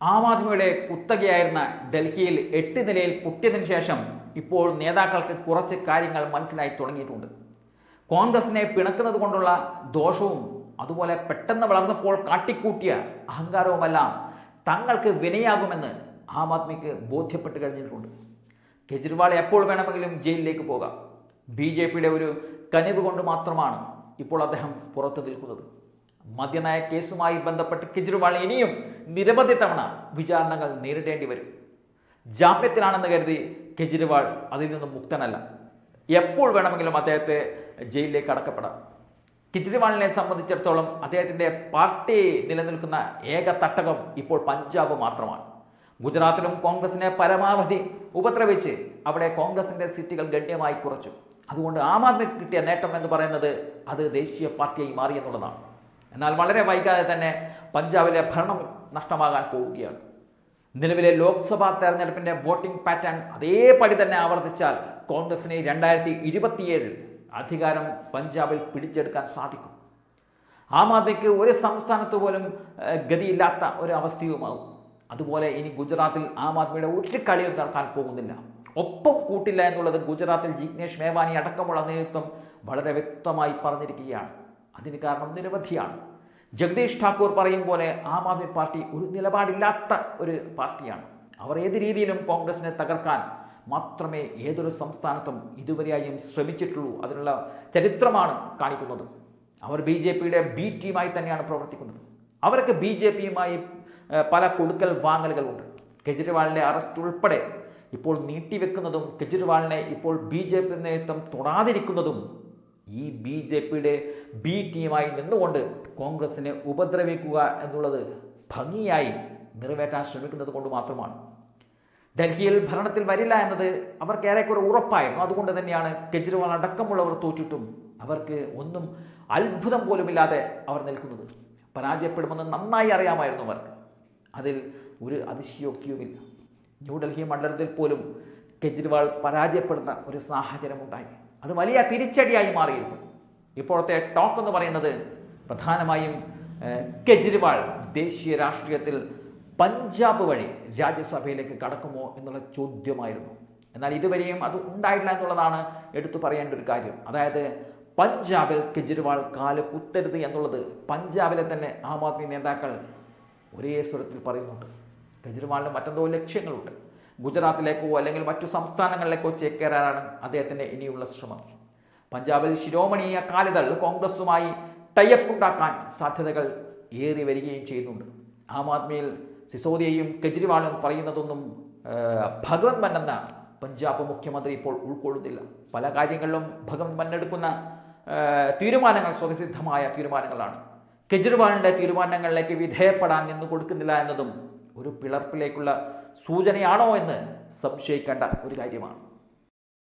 ആം ആദ്മിയുടെ കുത്തകയായിരുന്ന ഡൽഹിയിൽ എട്ട് നിലയിൽ പൊട്ടിയതിനു ശേഷം ഇപ്പോൾ നേതാക്കൾക്ക് കുറച്ച് കാര്യങ്ങൾ മനസ്സിലായി തുടങ്ങിയിട്ടുണ്ട്. കോൺഗ്രസിനെ പിണക്കുന്നത് കൊണ്ടുള്ള ദോഷവും അതുപോലെ പെട്ടെന്ന് വളർന്നപ്പോൾ കാട്ടിക്കൂട്ടിയ അഹങ്കാരവുമെല്ലാം തങ്ങൾക്ക് വിനയാകുമെന്ന് ആം ആദ്മിക്ക് ബോധ്യപ്പെട്ട് കഴിഞ്ഞിട്ടുണ്ട്. കെജ്രിവാൾ എപ്പോൾ വേണമെങ്കിലും ജയിലിലേക്ക് പോകാം. ബി ജെ പിയുടെ ഒരു കനിവ് കൊണ്ട് മാത്രമാണ് ഇപ്പോൾ അദ്ദേഹം പുറത്തു നിൽക്കുന്നത്. മദ്യനയ കേസുമായി ബന്ധപ്പെട്ട് കെജ്രിവാൾ ഇനിയും നിരവധി തവണ വിചാരണകൾ നേരിടേണ്ടി വരും. ജാമ്യത്തിലാണെന്ന് കരുതി കെജ്രിവാൾ അതിൽ നിന്നും മുക്തനല്ല. എപ്പോൾ വേണമെങ്കിലും അദ്ദേഹത്തെ ജയിലിലേക്ക് അടക്കപ്പെടാം. കെജ്രിവാളിനെ സംബന്ധിച്ചിടത്തോളം അദ്ദേഹത്തിന്റെ പാർട്ടി നിലനിൽക്കുന്ന ഏക തട്ടകം ഇപ്പോൾ പഞ്ചാബ് മാത്രമാണ്. ഗുജറാത്തിലും കോൺഗ്രസിനെ പരമാവധി ഉപദ്രവിച്ച് അവിടെ കോൺഗ്രസിന്റെ സീറ്റുകൾ ഗണ്യമായി കുറച്ചു. അതുകൊണ്ട് ആം ആദ്മിക്ക് കിട്ടിയ നേട്ടം എന്ന് പറയുന്നത് അത് ദേശീയ പാർട്ടിയായി മാറി എന്നുള്ളതാണ്. എന്നാൽ വളരെ വൈകാതെ തന്നെ പഞ്ചാബിലെ ഭരണം നഷ്ടമാകാൻ പോവുകയാണ്. നിലവിലെ ലോക്സഭാ തെരഞ്ഞെടുപ്പിന്റെ വോട്ടിംഗ് പാറ്റേൺ അതേപടി തന്നെ ആവർത്തിച്ചാൽ കോൺഗ്രസിന് രണ്ടായിരത്തി ഇരുപത്തിയേഴിൽ അധികാരം പഞ്ചാബിൽ പിടിച്ചെടുക്കാൻ സാധിക്കും. ആം ആദ്മിക്ക് ഒരു സംസ്ഥാനത്ത് പോലും ഗതിയില്ലാത്ത ഒരു അവസ്ഥയുമാവും. അതുപോലെ ഇനി ഗുജറാത്തിൽ ആം ആദ്മിയുടെ ഒരു കളിയും നടക്കാൻ പോകുന്നില്ല. ഒപ്പം കൂട്ടില്ല എന്നുള്ളത് ഗുജറാത്തിൽ ജിഗ്നേഷ് മേവാനി അടക്കമുള്ള നേതൃത്വം വളരെ വ്യക്തമായി പറഞ്ഞിരിക്കുകയാണ്. അതിന് കാരണം നിരവധിയാണ്. ജഗദീഷ് ഠാക്കൂർ പറയും പോലെ ആം ആദ്മി പാർട്ടി ഒരു നിലപാടില്ലാത്ത ഒരു പാർട്ടിയാണ്. അവർ ഏത് രീതിയിലും കോൺഗ്രസിനെ തകർക്കാൻ മാത്രമേ ഏതൊരു സംസ്ഥാനത്തും ഇതുവരെയായും ശ്രമിച്ചിട്ടുള്ളൂ അതിനുള്ള ചരിത്രമാണ് കാണിക്കുന്നത്. അവർ ബി ജെ പിയുടെ ബി ടീമായി തന്നെയാണ് പ്രവർത്തിക്കുന്നത്. അവർക്ക് ബി ജെ പിയുമായി പല കൊടുക്കൽ വാങ്ങലുകളുണ്ട്. കെജ്രിവാളിന്റെ അറസ്റ്റ് ഉൾപ്പെടെ ഇപ്പോൾ നീട്ടിവെക്കുന്നതും കെജ്രിവാളിനെ ഇപ്പോൾ ബി ജെ പി നേതൃത്വം തൊടാതിരിക്കുന്നതും ഈ ബി ജെ പിയുടെ ബി ടീമായി നിന്നുകൊണ്ട് കോൺഗ്രസിനെ ഉപദ്രവിക്കുക എന്നുള്ളത് ഭംഗിയായി നിറവേറ്റാൻ ശ്രമിക്കുന്നത് കൊണ്ട് മാത്രമാണ്. ഡൽഹിയിൽ ഭരണത്തിൽ വരില്ല എന്നത് അവർക്ക് ഏറെക്കുറെ ഉറപ്പായിരുന്നു. അതുകൊണ്ട് തന്നെയാണ് കെജ്രിവാൾ അടക്കമുള്ളവർ തോറ്റിട്ടും അവർക്ക് ഒന്നും അത്ഭുതം പോലുമില്ലാതെ അവർ നിൽക്കുന്നത്. പരാജയപ്പെടുമെന്ന് നന്നായി അറിയാമായിരുന്നു അവർക്ക്. അതിൽ ഒരു അതിശയോക്തിയുമില്ല. ന്യൂഡൽഹി മണ്ഡലത്തിൽ പോലും കെജ്രിവാൾ പരാജയപ്പെടുന്ന ഒരു സാഹചര്യമുണ്ടായി. അത് വലിയ തിരിച്ചടിയായി മാറിയിരുന്നു. ഇപ്പോഴത്തെ ടോക്ക് എന്ന് പറയുന്നത് പ്രധാനമായും കെജ്രിവാൾ ദേശീയ രാഷ്ട്രീയത്തിൽ പഞ്ചാബ് വഴി രാജ്യസഭയിലേക്ക് കടക്കുമോ എന്നുള്ള ചോദ്യമായിരുന്നു. എന്നാൽ ഇതുവരെയും അത് ഉണ്ടായിട്ടില്ല എന്നുള്ളതാണ് എടുത്തു പറയേണ്ട ഒരു കാര്യം. അതായത് പഞ്ചാബിൽ കെജ്രിവാൾ കാൽ കുത്തരുത് എന്നുള്ളത് പഞ്ചാബിലെ തന്നെ ആം ആദ്മി നേതാക്കൾ ഒരേ സ്വരത്തിൽ പറയുന്നുണ്ട്. കെജ്രിവാളിന് മറ്റെന്തോ ലക്ഷ്യങ്ങളുണ്ട്. ഗുജറാത്തിലേക്കോ അല്ലെങ്കിൽ മറ്റു സംസ്ഥാനങ്ങളിലേക്കോ ചേക്കേറാനാണ് അദ്ദേഹത്തിന്റെ ഇനിയുള്ള ശ്രമം. പഞ്ചാബിൽ ശിരോമണി അകാലിദൾ കോൺഗ്രസുമായി ടൈപ്പ് ഉണ്ടാക്കാൻ സാധ്യതകൾ ഏറി വരികയും ചെയ്യുന്നുണ്ട്. ആം ആദ്മിയിൽ സിസോദിയയും കെജ്രിവാളും പറയുന്നതൊന്നും ഭഗവത് മൻ എന്ന പഞ്ചാബ് മുഖ്യമന്ത്രി ഇപ്പോൾ ഉൾക്കൊള്ളുന്നില്ല. പല കാര്യങ്ങളിലും ഭഗവത് മൻ എടുക്കുന്ന തീരുമാനങ്ങൾ സ്വതസിദ്ധമായ തീരുമാനങ്ങളാണ്. കെജ്രിവാളിന്റെ തീരുമാനങ്ങളിലേക്ക് വിധേയപ്പെടാൻ നിന്ന് കൊടുക്കുന്നില്ല എന്നതും ഒരു പിളർപ്പിലേക്കുള്ള സൂചനയാണോ എന്ന് സംശയിക്കേണ്ട ഒരു കാര്യമാണ്.